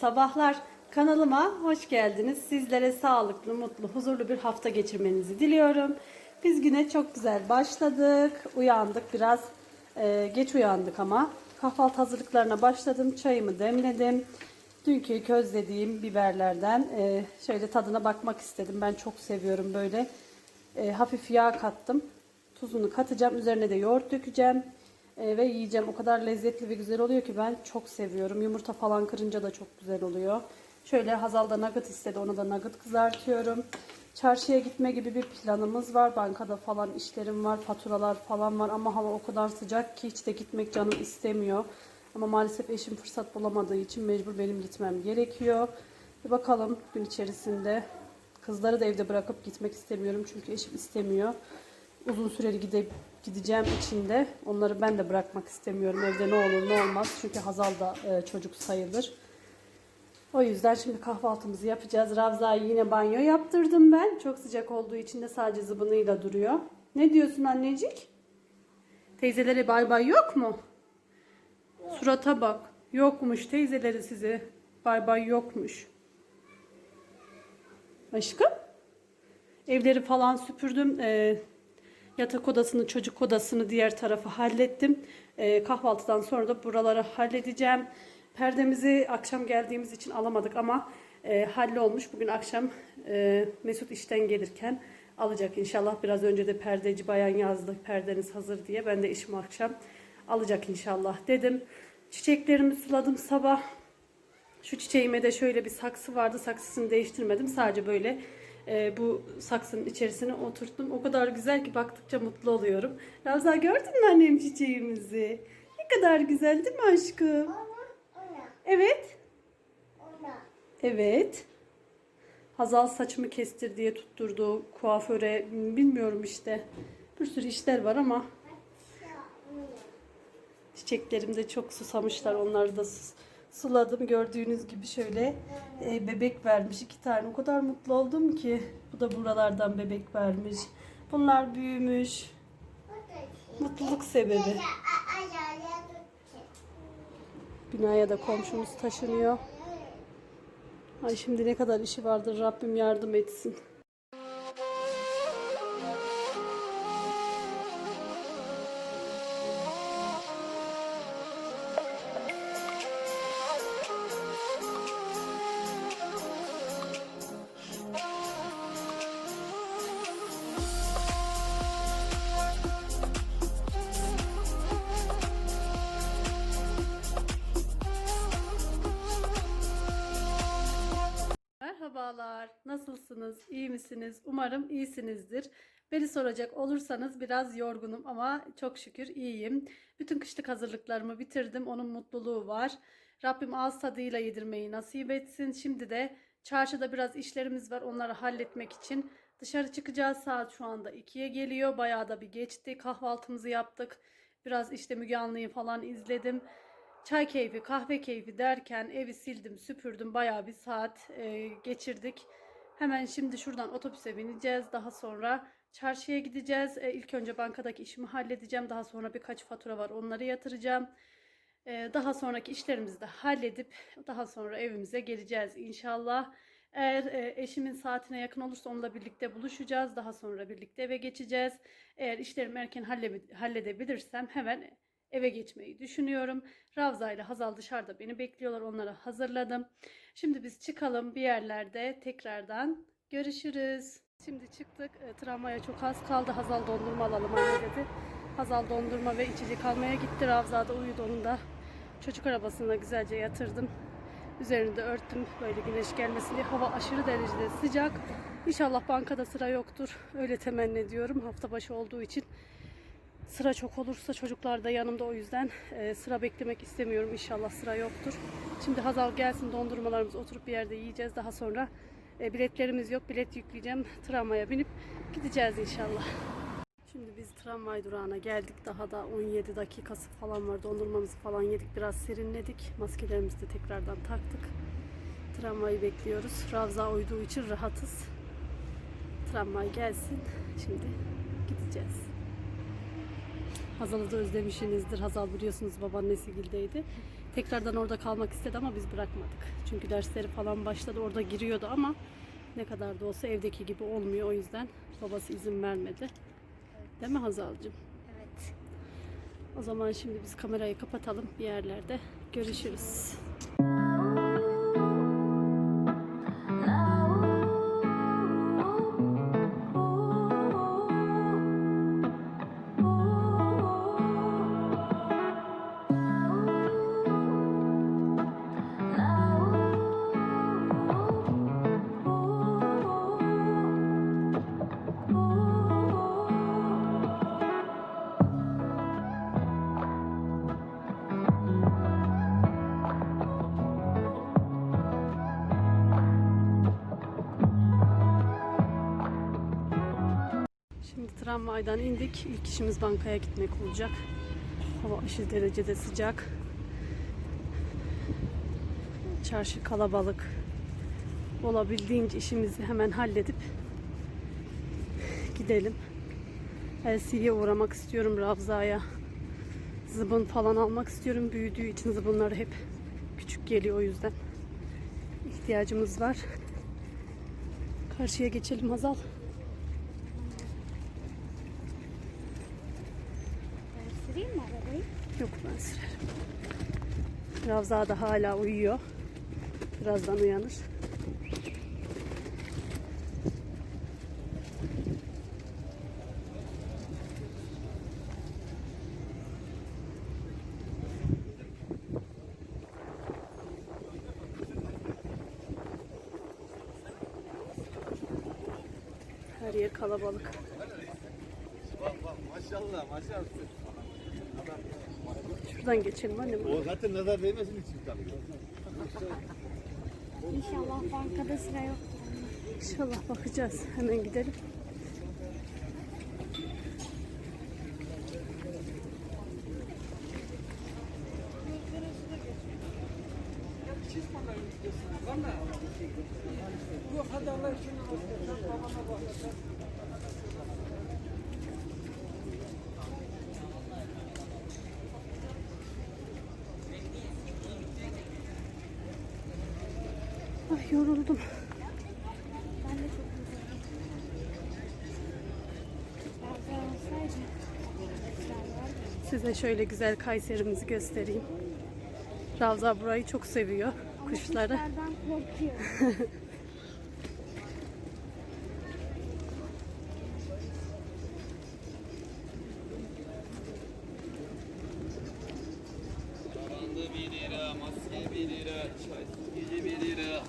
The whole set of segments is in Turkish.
Sabahlar. Kanalıma hoş geldiniz. Sizlere sağlıklı, mutlu, huzurlu bir hafta geçirmenizi diliyorum. Biz güne çok güzel başladık. Uyandık biraz e, geç uyandık ama. Kahvaltı hazırlıklarına başladım. Çayımı demledim. Dünkü közlediğim biberlerden e, şöyle tadına bakmak istedim. Ben çok seviyorum böyle. E, hafif yağ kattım. Tuzunu katacağım. Üzerine de yoğurt dökeceğim. E, ve yiyeceğim. O kadar lezzetli ve güzel oluyor ki ben çok seviyorum. Yumurta falan kırınca da çok güzel oluyor. Şöyle Hazal da nugget istedi. Ona da nugget kızartıyorum. Çarşıya gitme gibi bir planımız var. Bankada falan işlerim var. Faturalar falan var. Ama hava o kadar sıcak ki hiç de gitmek canım istemiyor. Ama maalesef eşim fırsat bulamadığı için mecbur benim gitmem gerekiyor. Bir bakalım gün içerisinde. Kızları da evde bırakıp gitmek istemiyorum. Çünkü eşim istemiyor uzun süreli gidip gideceğim için de onları ben de bırakmak istemiyorum. Evde ne olur ne olmaz. Çünkü Hazal da e, çocuk sayılır. O yüzden şimdi kahvaltımızı yapacağız. Ravza'yı yine banyo yaptırdım ben. Çok sıcak olduğu için de sadece zıbınıyla duruyor. Ne diyorsun annecik? Teyzelere bay bay yok mu? Surata bak. Yokmuş teyzeleri size. Bay bay yokmuş. Aşkım? Evleri falan süpürdüm. Ee, yatak odasını, çocuk odasını diğer tarafı hallettim. Ee, kahvaltıdan sonra da buraları halledeceğim. Perdemizi akşam geldiğimiz için alamadık ama e, hallolmuş. Bugün akşam e, Mesut işten gelirken alacak inşallah. Biraz önce de perdeci bayan yazdı perdeniz hazır diye. Ben de işim akşam alacak inşallah dedim. Çiçeklerimi suladım sabah. Şu çiçeğime de şöyle bir saksı vardı. Saksısını değiştirmedim. Sadece böyle e, bu saksının içerisine oturttum. O kadar güzel ki baktıkça mutlu oluyorum. Ravza gördün mü annem çiçeğimizi? Ne kadar güzel değil mi aşkım? Evet. Evet. Hazal saçımı kestir diye tutturdu kuaföre. Bilmiyorum işte. Bir sürü işler var ama Çiçeklerim de çok susamışlar. Onları da sus- suladım. Gördüğünüz gibi şöyle e, bebek vermiş. iki tane. O kadar mutlu oldum ki. Bu da buralardan bebek vermiş. Bunlar büyümüş. Mutluluk sebebi. Binaya da komşumuz taşınıyor. Ay şimdi ne kadar işi vardır. Rabbim yardım etsin. Soracak olursanız biraz yorgunum ama çok şükür iyiyim. Bütün kışlık hazırlıklarımı bitirdim. Onun mutluluğu var. Rabbim ağız tadıyla yedirmeyi nasip etsin. Şimdi de çarşıda biraz işlerimiz var. Onları halletmek için dışarı çıkacağız. Saat şu anda 2'ye geliyor. Bayağı da bir geçti. Kahvaltımızı yaptık. Biraz işte Müge Anlı'yı falan izledim. Çay keyfi, kahve keyfi derken evi sildim, süpürdüm. Bayağı bir saat e, geçirdik. Hemen şimdi şuradan otobüse bineceğiz. Daha sonra çarşıya gideceğiz. E, ilk önce bankadaki işimi halledeceğim. Daha sonra birkaç fatura var. Onları yatıracağım. E, daha sonraki işlerimizi de halledip daha sonra evimize geleceğiz inşallah. Eğer e, eşimin saatine yakın olursa onunla birlikte buluşacağız. Daha sonra birlikte eve geçeceğiz. Eğer işlerimi erken halle- halledebilirsem hemen eve geçmeyi düşünüyorum. Ravza ile Hazal dışarıda beni bekliyorlar. Onları hazırladım. Şimdi biz çıkalım bir yerlerde tekrardan görüşürüz. Şimdi çıktık. E, tramvaya çok az kaldı. Hazal dondurma alalım anne dedi. Hazal dondurma ve içecek almaya gitti. Ravza da uyudu onu da çocuk arabasına güzelce yatırdım. Üzerini de örttüm böyle güneş gelmesin diye. Hava aşırı derecede sıcak. İnşallah bankada sıra yoktur. Öyle temenni ediyorum. Hafta başı olduğu için Sıra çok olursa çocuklar da yanımda o yüzden e, sıra beklemek istemiyorum. İnşallah sıra yoktur. Şimdi Hazal gelsin dondurmalarımızı oturup bir yerde yiyeceğiz. Daha sonra e, biletlerimiz yok. Bilet yükleyeceğim. Tramvaya binip gideceğiz inşallah. Şimdi biz tramvay durağına geldik. Daha da 17 dakikası falan var. Dondurmamızı falan yedik. Biraz serinledik. Maskelerimizi de tekrardan taktık. Tramvayı bekliyoruz. Ravza uyduğu için rahatız. Tramvay gelsin. Şimdi gideceğiz. Hazal'ı da özlemişsinizdir. Hazal biliyorsunuz babaannesi Gil'deydi. Tekrardan orada kalmak istedi ama biz bırakmadık. Çünkü dersleri falan başladı. Orada giriyordu ama ne kadar da olsa evdeki gibi olmuyor. O yüzden babası izin vermedi. Değil mi Hazal'cığım? Evet. O zaman şimdi biz kamerayı kapatalım bir yerlerde. Görüşürüz. Şimdi tramvaydan indik. İlk işimiz bankaya gitmek olacak. Hava aşırı derecede sıcak. Çarşı kalabalık. Olabildiğince işimizi hemen halledip gidelim. LC'ye uğramak istiyorum Ravza'ya. Zıbın falan almak istiyorum. Büyüdüğü için zıbınları hep küçük geliyor o yüzden. ihtiyacımız var. Karşıya geçelim Hazal. Ben süreyim mi arabayı? Yok ben sürerim. Ravza da hala uyuyor. Birazdan uyanır. Her yer kalabalık. Maşallah maşallah. Şuradan geçelim annem. O zaten nazar değmesin için tabii. İnşallah bankada sıra yok. İnşallah bakacağız. Hemen gidelim. Ay yoruldum. Ben de çok Size şöyle güzel Kayserimizi göstereyim. Ravza burayı çok seviyor. Ama Kuşları. korkuyor. Karandı 1 lira, maske 1 lira, çay gece 1 lira.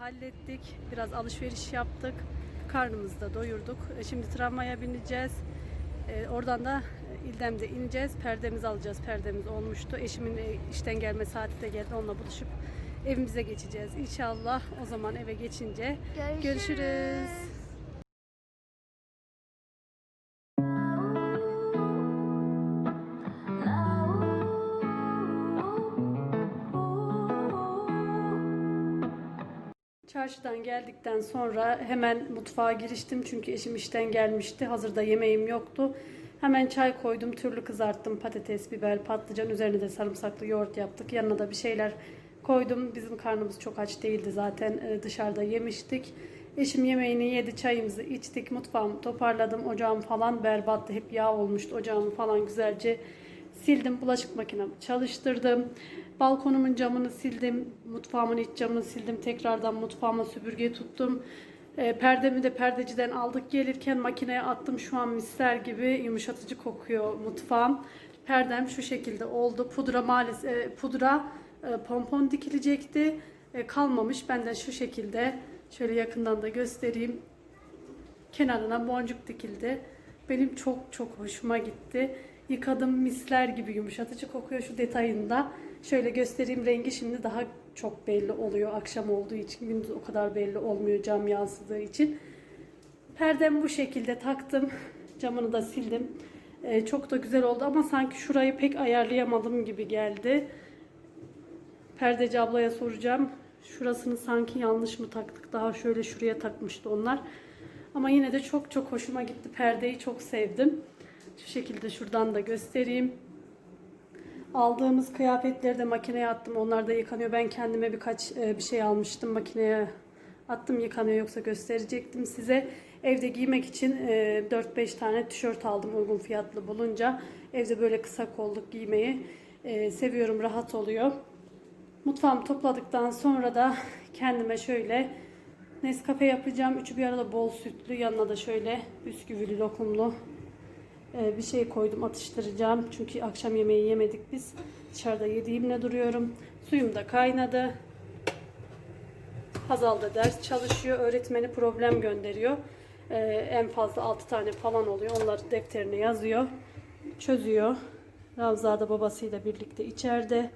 Hallettik. Biraz alışveriş yaptık. Karnımızı da doyurduk. E, Şimdi tramvaya bineceğiz. E, Oradan da İldem'de ineceğiz. Perdemizi alacağız. Perdemiz olmuştu. Eşimin e, işten gelme saati de geldi. Onunla buluşup evimize geçeceğiz. İnşallah o zaman eve geçince görüşürüz. Çarşıdan geldikten sonra hemen mutfağa giriştim çünkü eşim işten gelmişti. Hazırda yemeğim yoktu. Hemen çay koydum, türlü kızarttım. Patates, biber, patlıcan, üzerine de sarımsaklı yoğurt yaptık. Yanına da bir şeyler koydum. Bizim karnımız çok aç değildi zaten e, dışarıda yemiştik. Eşim yemeğini yedi, çayımızı içtik. Mutfağımı toparladım. Ocağım falan berbattı. Hep yağ olmuştu. Ocağımı falan güzelce sildim. Bulaşık makinemi çalıştırdım. Balkonumun camını sildim. Mutfağımın iç camını sildim. Tekrardan mutfağıma süpürge tuttum. E, perdemi de perdeciden aldık. Gelirken makineye attım. Şu an misler gibi yumuşatıcı kokuyor mutfağım. Perdem şu şekilde oldu. Pudra maalesef e, pudra e, pompon dikilecekti. E, kalmamış. Benden şu şekilde şöyle yakından da göstereyim. Kenarına boncuk dikildi. Benim çok çok hoşuma gitti. Yıkadım misler gibi yumuşatıcı kokuyor şu detayında. Şöyle göstereyim rengi şimdi daha çok belli oluyor akşam olduğu için. Gündüz o kadar belli olmuyor cam yansıdığı için. Perdemi bu şekilde taktım. Camını da sildim. Ee, çok da güzel oldu ama sanki şurayı pek ayarlayamadım gibi geldi. Perdeci ablaya soracağım. Şurasını sanki yanlış mı taktık? Daha şöyle şuraya takmıştı onlar. Ama yine de çok çok hoşuma gitti. Perdeyi çok sevdim. Şu şekilde şuradan da göstereyim. Aldığımız kıyafetleri de makineye attım. Onlar da yıkanıyor. Ben kendime birkaç e, bir şey almıştım. Makineye attım yıkanıyor yoksa gösterecektim size. Evde giymek için e, 4-5 tane tişört aldım uygun fiyatlı bulunca. Evde böyle kısa kolluk giymeyi e, seviyorum. Rahat oluyor. Mutfağımı topladıktan sonra da kendime şöyle Nescafe yapacağım. Üçü bir arada bol sütlü. Yanına da şöyle bisküvili lokumlu ee, bir şey koydum atıştıracağım. Çünkü akşam yemeği yemedik biz. Dışarıda yediğimle duruyorum. Suyum da kaynadı. Hazal da ders çalışıyor. Öğretmeni problem gönderiyor. Ee, en fazla 6 tane falan oluyor. Onları defterine yazıyor. Çözüyor. Ravza da babasıyla birlikte içeride.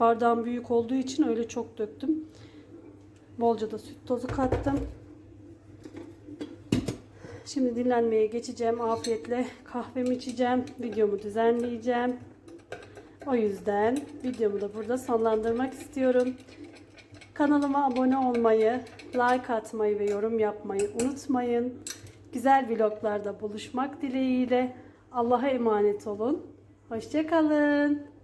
Bardağım büyük olduğu için öyle çok döktüm. Bolca da süt tozu kattım. Şimdi dinlenmeye geçeceğim. Afiyetle kahvemi içeceğim. Videomu düzenleyeceğim. O yüzden videomu da burada sonlandırmak istiyorum. Kanalıma abone olmayı, like atmayı ve yorum yapmayı unutmayın. Güzel vloglarda buluşmak dileğiyle. Allah'a emanet olun. Hoşçakalın.